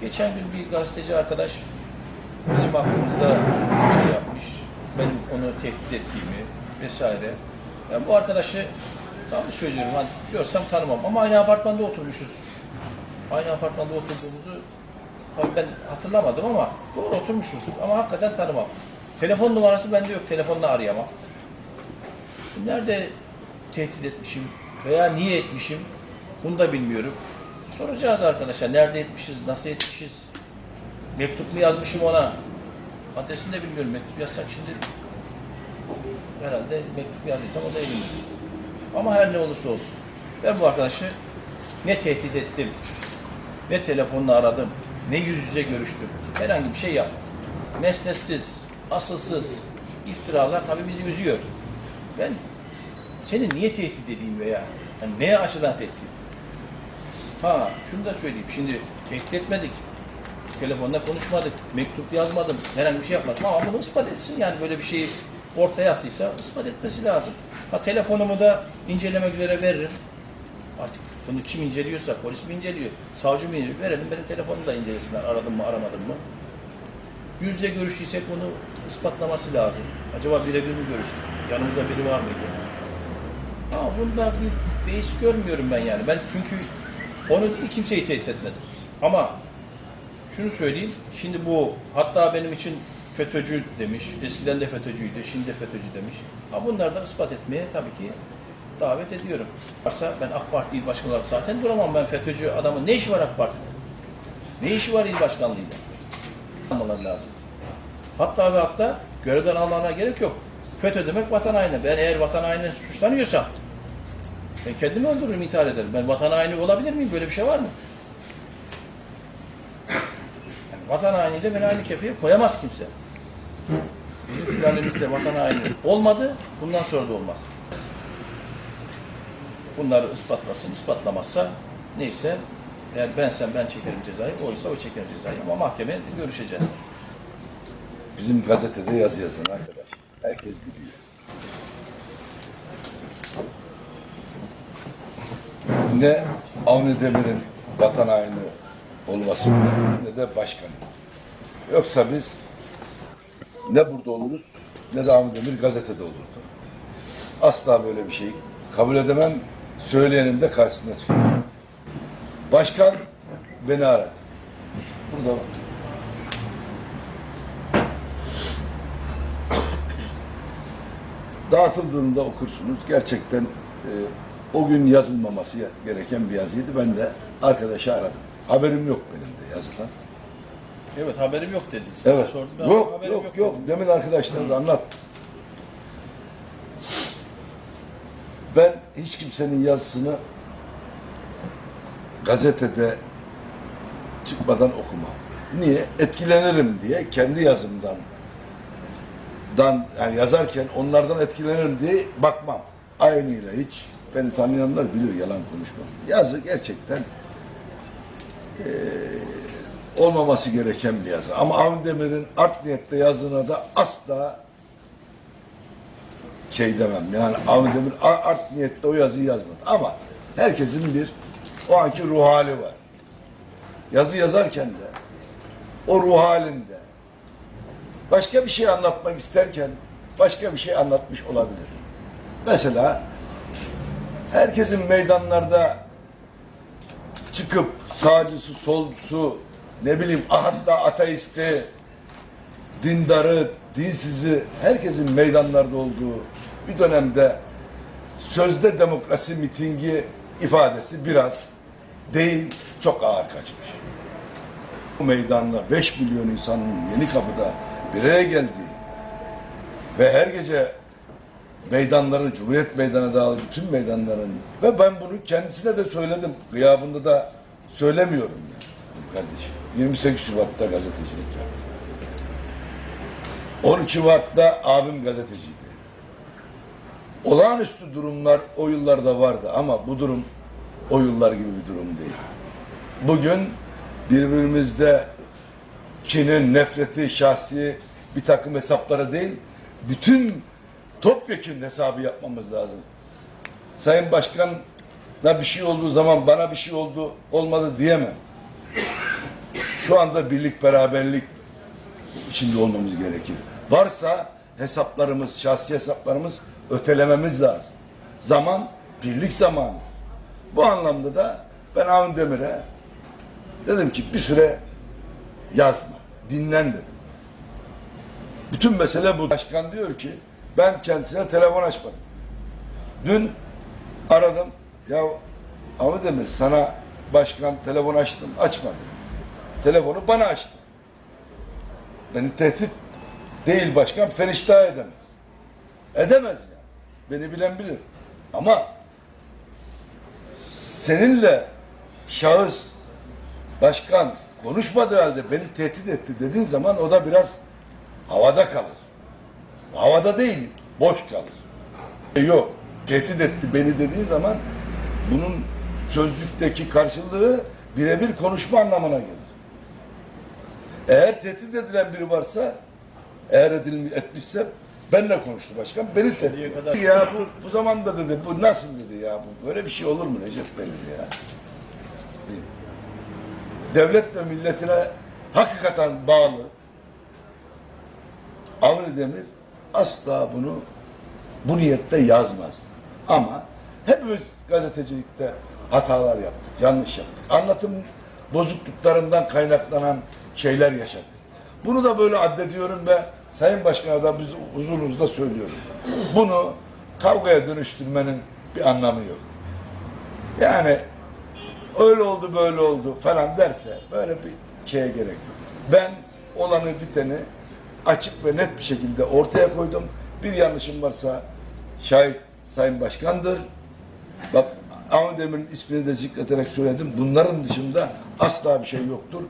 Geçen gün bir gazeteci arkadaş bizim hakkımızda şey yapmış. Ben onu tehdit ettiğimi vesaire. Yani bu arkadaşı samimi söylüyorum hani görsem tanımam ama aynı apartmanda oturmuşuz. Aynı apartmanda oturduğumuzu ben hatırlamadım ama doğru oturmuşuz ama hakikaten tanımam. Telefon numarası bende yok. Telefonla arayamam. Nerede tehdit etmişim veya niye etmişim bunu da bilmiyorum. Soracağız arkadaşlar nerede etmişiz, nasıl etmişiz. Mektup mu yazmışım ona? Adresini de bilmiyorum. Mektup yazsak şimdi herhalde mektup yazdıysam o da elimde. Ama her ne olursa olsun. Ben bu arkadaşı ne tehdit ettim, ne telefonla aradım, ne yüz yüze görüştüm. Herhangi bir şey yapmadım. Mesnetsiz, asılsız iftiralar tabii bizi üzüyor. Ben seni niye tehdit edeyim veya yani neye açıdan tehdit edeyim? Ha şunu da söyleyeyim. Şimdi tehdit etmedik. Telefonda konuşmadık. Mektup yazmadım. Herhangi bir şey yapmadım. Ama bunu ispat etsin yani böyle bir şeyi ortaya attıysa ispat etmesi lazım. Ha telefonumu da incelemek üzere veririm. Artık bunu kim inceliyorsa polis mi inceliyor, savcı mı inceliyor verelim benim telefonumu da incelesinler aradım mı aramadım mı. Yüz yüze görüştüysek bunu ispatlaması lazım. Acaba birebir mi görüştük? Yanımızda biri var mıydı? Ama bunda bir beis görmüyorum ben yani. Ben çünkü onu değil kimseyi tehdit etmedim. Ama şunu söyleyeyim. Şimdi bu hatta benim için FETÖ'cü demiş. Eskiden de FETÖ'cüydü. Şimdi de FETÖ'cü demiş. Ha bunları da ispat etmeye tabii ki davet ediyorum. Varsa ben AK Parti il başkanı olarak zaten duramam ben FETÖ'cü adamın. Ne işi var AK Parti'de? Ne işi var il başkanlığıyla? Almaları lazım. Hatta ve hatta görevden almalarına gerek yok. FETÖ demek vatan haini. Ben eğer vatan haini suçlanıyorsam ben kendimi öldürürüm, intihar ederim. Ben vatan haini olabilir miyim? Böyle bir şey var mı? Yani vatan hainiyle beni aynı kefeye koyamaz kimse. Bizim sülalemizde vatan haini olmadı, bundan sonra da olmaz. Bunları ispatlasın, ispatlamazsa neyse eğer bensem ben çekerim cezayı, oysa o çeker cezayı ama mahkemede görüşeceğiz. Bizim gazetede yazı yazan arkadaş. Herkes biliyor. Ne Avni Demir'in vatan haini olması ne de başkanı. Yoksa biz ne burada oluruz ne de Avni Demir gazetede olurdu. Asla böyle bir şey kabul edemem. Söyleyenin de karşısına çıkıyor. Başkan beni aradı. Burada var. dağıtıldığında okursunuz. Gerçekten e, o gün yazılmaması gereken bir yazıydı. Ben de arkadaşı aradım. Haberim yok benim de yazıdan. Evet haberim yok dedi. Sonra Evet. sordum. Ben Yok haberim yok yok. dedim. Demin arkadaşlar da anlat. Ben hiç kimsenin yazısını gazetede çıkmadan okumam. Niye? Etkilenirim diye kendi yazımdan dan yani yazarken onlardan etkilenirim diye bakmam. Aynıyla hiç beni tanıyanlar bilir yalan konuşmam. Yazı gerçekten eee, olmaması gereken bir yazı. Ama Avni Demir'in art niyette yazdığına da asla şey demem. Yani Avni Demir a- art niyette o yazıyı yazmadı. Ama herkesin bir o anki ruh hali var. Yazı yazarken de o ruh halinde başka bir şey anlatmak isterken başka bir şey anlatmış olabilir. Mesela herkesin meydanlarda çıkıp sağcısı, solcusu, ne bileyim hatta ateisti, dindarı, dinsizi herkesin meydanlarda olduğu bir dönemde sözde demokrasi mitingi ifadesi biraz değil çok ağır kaçmış. Bu meydanda 5 milyon insanın yeni kapıda bir araya geldiği ve her gece meydanların, Cumhuriyet Meydanı dağılı bütün meydanların ve ben bunu kendisine de söyledim. Gıyabında da söylemiyorum ya kardeşim. 28 Şubat'ta gazetecilik yaptım. 12 Mart'ta abim gazeteciydi. Olağanüstü durumlar o yıllarda vardı ama bu durum o yıllar gibi bir durum değil. Bugün birbirimizde kinin, nefreti, şahsi bir takım hesaplara değil, bütün topyekun hesabı yapmamız lazım. Sayın Başkan'a bir şey olduğu zaman bana bir şey oldu, olmadı diyemem. Şu anda birlik beraberlik içinde olmamız gerekir. Varsa hesaplarımız, şahsi hesaplarımız ötelememiz lazım. Zaman birlik zamanı. Bu anlamda da ben Avni Demir'e dedim ki bir süre yazma, dinlen dedim. Bütün mesele bu. Başkan diyor ki ben kendisine telefon açmadım. Dün aradım. Ya Avni Demir sana başkan telefon açtım. Açmadı. Telefonu bana açtı. Beni tehdit değil başkan feniştah edemez. Edemez yani. Beni bilen bilir. Ama seninle şahıs başkan konuşmadığı halde beni tehdit etti dediğin zaman o da biraz havada kalır. Havada değil, boş kalır. E, Yok, tehdit etti beni dediği zaman bunun sözlükteki karşılığı birebir konuşma anlamına gelir. Eğer tehdit edilen biri varsa, eğer edilmiş, etmişse benle konuştu başkan, beni tehdit kadar- Ya bu, bu zamanda dedi, bu nasıl dedi ya, bu böyle bir şey olur mu Recep Bey dedi ya. Devlet ve milletine hakikaten bağlı, Avni Demir asla bunu bu niyette yazmaz. Ama hepimiz gazetecilikte hatalar yaptık, yanlış yaptık. Anlatım bozukluklarından kaynaklanan şeyler yaşadık. Bunu da böyle addediyorum ve Sayın Başkan'a da biz huzurunuzda söylüyorum. Bunu kavgaya dönüştürmenin bir anlamı yok. Yani öyle oldu böyle oldu falan derse böyle bir şeye gerek yok. Ben olanı biteni açık ve net bir şekilde ortaya koydum. Bir yanlışım varsa şahit Sayın Başkan'dır. Bak Ahmet Demir'in ismini de zikreterek söyledim. Bunların dışında asla bir şey yoktur.